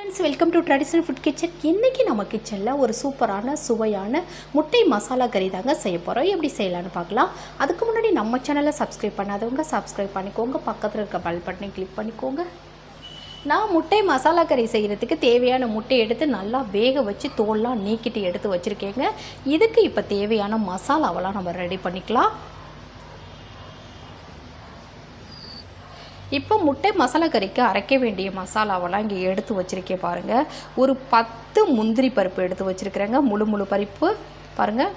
Friends welcome to traditional food kitchen இன்றைக்கி நம்ம கிச்சனில் ஒரு சூப்பரான சுவையான முட்டை மசாலா கறி தாங்க செய்ய போகிறோம் எப்படி செய்யலான்னு பார்க்கலாம். அதுக்கு முன்னாடி நம்ம சேனலை சப்ஸ்கிரைப் பண்ணாதவங்க சப்ஸ்கிரைப் பண்ணிக்கோங்க. பக்கத்தில் இருக்க பல் பட்டனை கிளிக் பண்ணிக்கோங்க. நான் முட்டை மசாலா கறி செய்கிறதுக்கு தேவையான முட்டை எடுத்து நல்லா வேக வச்சு தோல்லாம் நீக்கிட்டு எடுத்து வச்சுருக்கேங்க. இதுக்கு இப்போ தேவையான மசாலாவெல்லாம் நம்ம ரெடி பண்ணிக்கலாம். இப்போ முட்டை மசாலா கறிக்கு அரைக்க வேண்டிய மசாலாவெல்லாம் இங்கே எடுத்து வச்சுருக்கேன் பாருங்கள் ஒரு பத்து முந்திரி பருப்பு எடுத்து வச்சுருக்கிறேங்க. முழு முழு பருப்பு. பாருங்கள்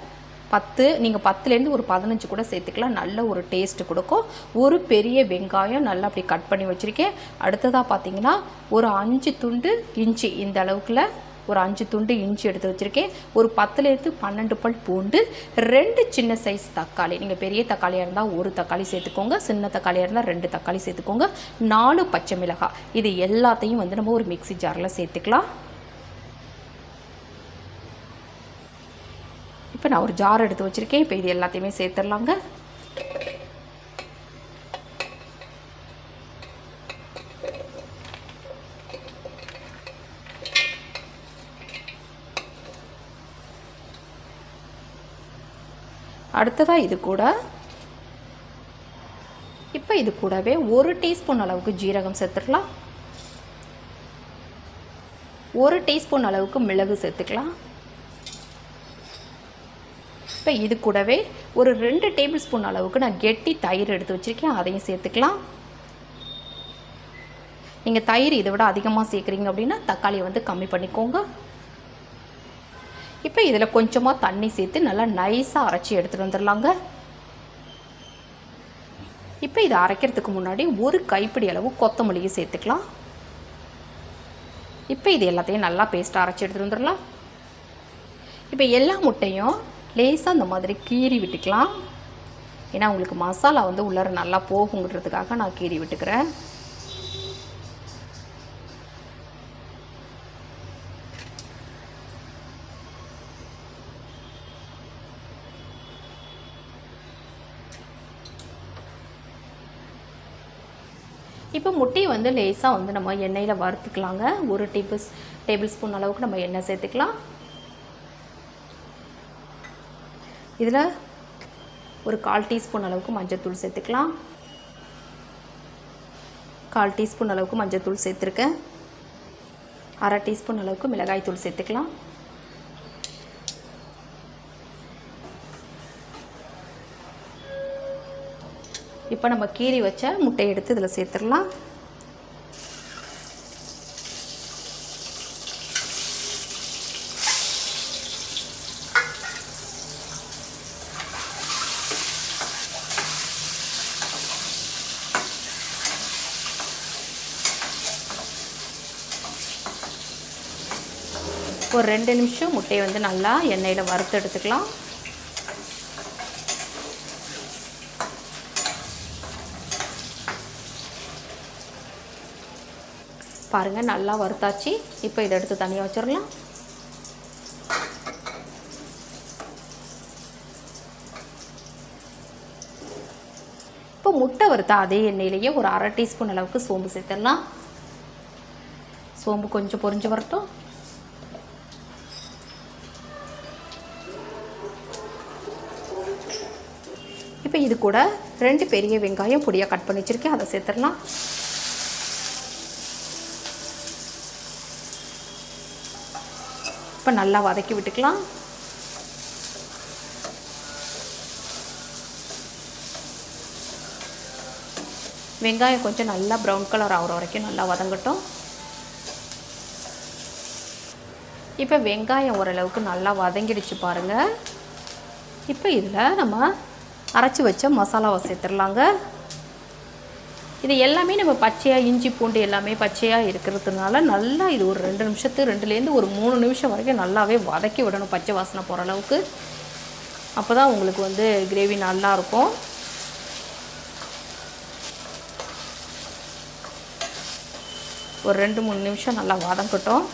பத்து நீங்கள் பத்துலேருந்து ஒரு பதினஞ்சு கூட சேர்த்துக்கலாம். நல்ல ஒரு டேஸ்ட்டு கொடுக்கும். ஒரு பெரிய வெங்காயம் நல்லா அப்படி கட் பண்ணி வச்சுருக்கேன். அடுத்ததாக பார்த்தீங்கன்னா ஒரு அஞ்சு துண்டு இஞ்சி இந்த அளவுக்குள்ள ஒரு அஞ்சு துண்டு இஞ்சி எடுத்து வச்சுருக்கேன். ஒரு பத்துலேருந்து பன்னெண்டு பல் பூண்டு ரெண்டு சின்ன சைஸ் தக்காளி. நீங்கள் பெரிய தக்காளியாக இருந்தால் ஒரு தக்காளி சேர்த்துக்கோங்க. சின்ன தக்காளியாக இருந்தால் ரெண்டு தக்காளி சேர்த்துக்கோங்க. நாலு பச்சை மிளகாய் இது எல்லாத்தையும் வந்து நம்ம ஒரு மிக்ஸி ஜாரில் சேர்த்துக்கலாம். இப்போ நான் ஒரு ஜார் எடுத்து வச்சுருக்கேன். இப்போ இது எல்லாத்தையுமே சேர்த்துடலாங்க. அடுத்ததாக இது கூட. இப்போ இது கூடவே ஒரு டீஸ்பூன் அளவுக்கு ஜீரகம் சேர்த்துக்கலாம். ஒரு டீஸ்பூன் அளவுக்கு மிளகு சேர்த்துக்கலாம். இப்போ இது கூடவே ஒரு ரெண்டு டேபிள் ஸ்பூன் அளவுக்கு நான் கெட்டி தயிர் எடுத்து வச்சுருக்கேன். அதையும் சேர்த்துக்கலாம். நீங்கள் தயிர் இதை விட அதிகமாக சேர்க்குறீங்க அப்படின்னா தக்காளியை வந்து கம்மி பண்ணிக்கோங்க. இப்போ இதில் கொஞ்சமாக தண்ணி சேர்த்து நல்லா நைஸாக அரைச்சி எடுத்துகிட்டு வந்துடலாங்க. இப்போ இதை அரைக்கிறதுக்கு முன்னாடி ஒரு கைப்பிடி அளவு கொத்தமல்லியை சேர்த்துக்கலாம். இப்போ இது எல்லாத்தையும் நல்லா பேஸ்ட்டாக அரைச்சி எடுத்துகிட்டு வந்துடலாம். இப்போ எல்லா முட்டையும் லேசாக அந்த மாதிரி கீறி விட்டுக்கலாம். ஏன்னா உங்களுக்கு மசாலா வந்து உள்ளார நல்லா போகுங்கிறதுக்காக நான் கீறி விட்டுக்கிறேன். இப்போ முட்டையை வந்து லேசாக வந்து நம்ம எண்ணெயில் வறுத்துக்கலாங்க. ஒரு டேபிள் டேபிள் ஸ்பூன் அளவுக்கு நம்ம எண்ணெய் சேர்த்துக்கலாம். இதில் ஒரு கால் டீஸ்பூன் அளவுக்கு மஞ்சத்தூள் சேர்த்துக்கலாம். கால் டீஸ்பூன் அளவுக்கு மஞ்சத்தூள் சேர்த்துருக்கேன். அரை டீஸ்பூன் அளவுக்கு மிளகாய் தூள் சேர்த்துக்கலாம். இப்போ நம்ம கீறி வச்ச முட்டையை எடுத்து இதில் சேர்த்துடலாம். ஒரு ரெண்டு நிமிஷம் முட்டையை வந்து நல்லா எண்ணெயில் வறுத்து எடுத்துக்கலாம். பாருங்கள் நல்லா வறுத்தாச்சு. இப்போ இதை எடுத்து தனியாக வச்சிடலாம். இப்போ முட்டை வறுத்தா அதே எண்ணெயிலேயே ஒரு அரை டீஸ்பூன் அளவுக்கு சோம்பு சேர்த்துடலாம். சோம்பு கொஞ்சம் பொறிஞ்சு வரட்டும். இப்போ இது கூட ரெண்டு பெரிய வெங்காயம் பொடியாக கட் பண்ணி வச்சுருக்கேன். அதை சேர்த்துடலாம். இப்போ நல்லா வதக்கி விட்டுக்கலாம். வெங்காயம் கொஞ்சம் நல்லா ப்ரௌன் கலர் ஆகிற வரைக்கும் நல்லா வதங்கட்டும். இப்போ வெங்காயம் ஓரளவுக்கு நல்லா வதங்கிடுச்சு பாருங்கள் இப்போ இதில் நம்ம அரைச்சி வச்ச மசாலாவை சேர்த்துடலாங்க. இது எல்லாமே நம்ம பச்சையாக இஞ்சி பூண்டு எல்லாமே பச்சையாக இருக்கிறதுனால நல்லா இது ஒரு ரெண்டு நிமிஷத்து ரெண்டுலேருந்து ஒரு மூணு நிமிஷம் வரைக்கும் நல்லாவே வதக்கி விடணும் பச்சை வாசனை போகிற அளவுக்கு. அப்போ தான் உங்களுக்கு வந்து கிரேவி நல்லாயிருக்கும் ஒரு ரெண்டு மூணு நிமிஷம் நல்லா வதங்கட்டும்.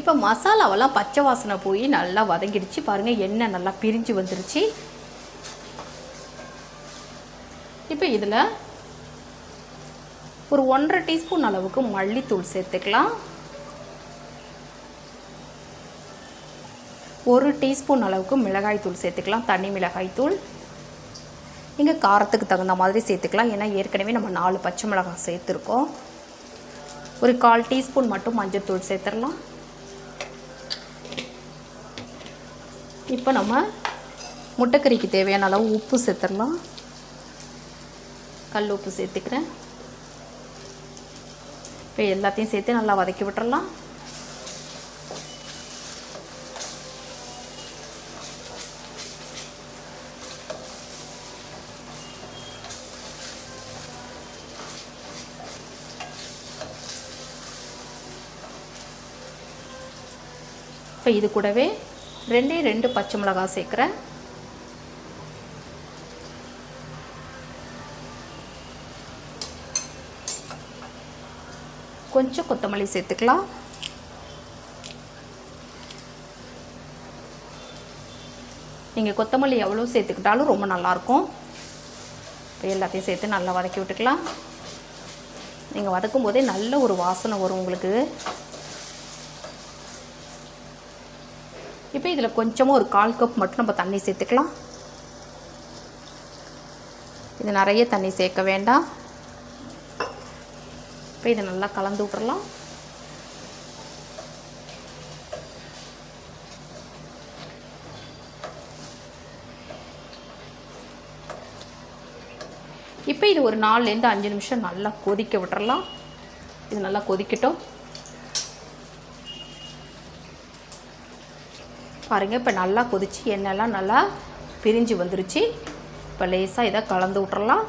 இப்போ மசாலாவெல்லாம் பச்சை வாசனை போய் நல்லா வதங்கிடுச்சு. பாருங்கள் எண்ணெய் நல்லா பிரிஞ்சு வந்துருச்சு. இப்போ இதில் ஒரு ஒன்றரை டீஸ்பூன் அளவுக்கு மல்லித்தூள் சேர்த்துக்கலாம். ஒரு டீஸ்பூன் அளவுக்கு மிளகாய் தூள் சேர்த்துக்கலாம். தனி மிளகாய் தூள். இங்கே காரத்துக்கு தகுந்த மாதிரி சேர்த்துக்கலாம். ஏன்னா ஏற்கனவே நம்ம நாலு பச்சை மிளகாய் சேர்த்துருக்கோம். ஒரு கால் டீஸ்பூன் மட்டும் மஞ்சள் சேர்த்துடலாம். இப்போ நம்ம முட்டைக்கறிக்கு தேவையான அளவு உப்பு சேர்த்துடலாம். கல் உப்பு சேர்த்துக்கிறேன். இப்போ எல்லாத்தையும் சேர்த்து நல்லா வதக்கி விட்டுறலாம். இப்போ இது கூடவே ரெண்டே ரெண்டு பச்சை மிளகாய் சேர்க்குறேன். கொஞ்சம் கொத்தமல்லி சேர்த்துக்கலாம். நீங்கள் கொத்தமல்லி எவ்வளோ சேர்த்துக்கிட்டாலும் ரொம்ப நல்லாயிருக்கும். இப்போ எல்லாத்தையும் சேர்த்து நல்லா வதக்கி விட்டுக்கலாம். நீங்கள் வதக்கும் போதே நல்ல ஒரு வாசனை வரும் உங்களுக்கு. சேர்த்துட்டு இதில் கொஞ்சமாக ஒரு கால் கப் மட்டும் நம்ம தண்ணி சேர்த்துக்கலாம். இது நிறைய தண்ணி சேர்க்க வேண்டாம். இப்போ இதை நல்லா கலந்து விட்றலாம் இப்போ இது ஒரு நாலுலேருந்து அஞ்சு நிமிஷம் நல்லா கொதிக்க விட்டுறலாம். இது நல்லா கொதிக்கட்டும். பாருங்கள் இப்போ நல்லா கொதிச்சு எண்ணெய்லாம் நல்லா பிரிஞ்சு வந்துருச்சு. இப்போ லேசாக இதை கலந்து விட்றலாம்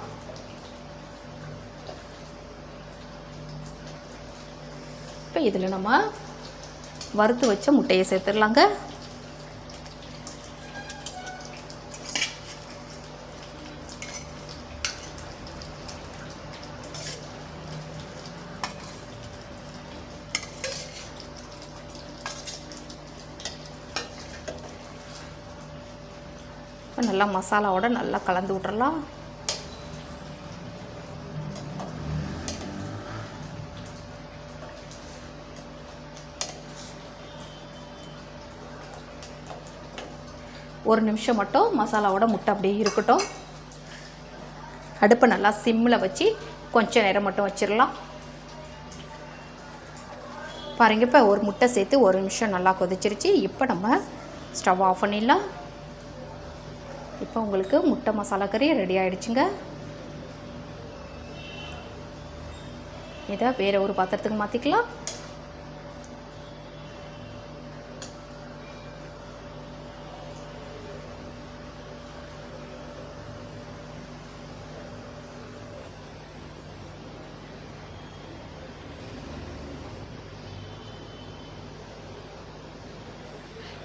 இப்போ இதில் நம்ம வறுத்து வச்ச முட்டையை சேர்த்துடலாங்க. இப்போ நல்லா மசாலாவோட நல்லா கலந்து விட்றலாம் ஒரு நிமிஷம் மட்டும் மசாலாவோட முட்டை அப்படியே இருக்கட்டும். அடுப்பை நல்லா சிம்மில் வச்சு கொஞ்சம் நேரம் மட்டும் வச்சிடலாம். பாருங்க இப்போ ஒரு முட்டை சேர்த்து ஒரு நிமிஷம் நல்லா கொதிச்சிருச்சு. இப்போ நம்ம ஸ்டவ் ஆஃப் பண்ணிடலாம். இப்போ உங்களுக்கு முட்டை மசாலா கறி ரெடி ஆயிடுச்சுங்க. இதை வேறு ஒரு பாத்திரத்துக்கு மாற்றிக்கலாம்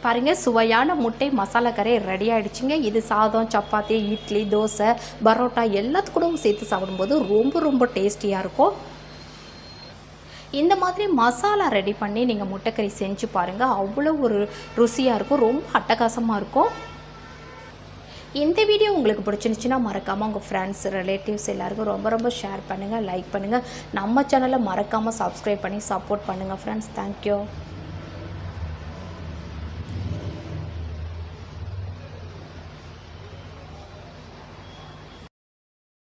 பாருங்க சுவையான முட்டை மசாலா கறி ரெடி ஆயிடுச்சுங்க. இது சாதம் சப்பாத்தி இட்லி தோசை பரோட்டா எல்லாத்துக்கூடவும் சேர்த்து சாப்பிடும்போது ரொம்ப ரொம்ப டேஸ்டியாக இருக்கும். இந்த மாதிரி மசாலா ரெடி பண்ணி நீங்கள் முட்டைக்கறி செஞ்சு பாருங்கள் அவ்வளோ ஒரு ருசியாக இருக்கும். ரொம்ப அட்டகாசமாக இருக்கும். இந்த வீடியோ உங்களுக்கு பிடிச்சிருந்துச்சுன்னா மறக்காமல் உங்கள் ஃப்ரெண்ட்ஸ் ரிலேட்டிவ்ஸ் எல்லாருக்கும் ரொம்ப ரொம்ப ஷேர் பண்ணுங்கள் லைக் பண்ணுங்கள் நம்ம சேனலை மறக்காமல் சப்ஸ்கிரைப் பண்ணி சப்போர்ட் பண்ணுங்கள் ஃப்ரெண்ட்ஸ் தேங்க்யூ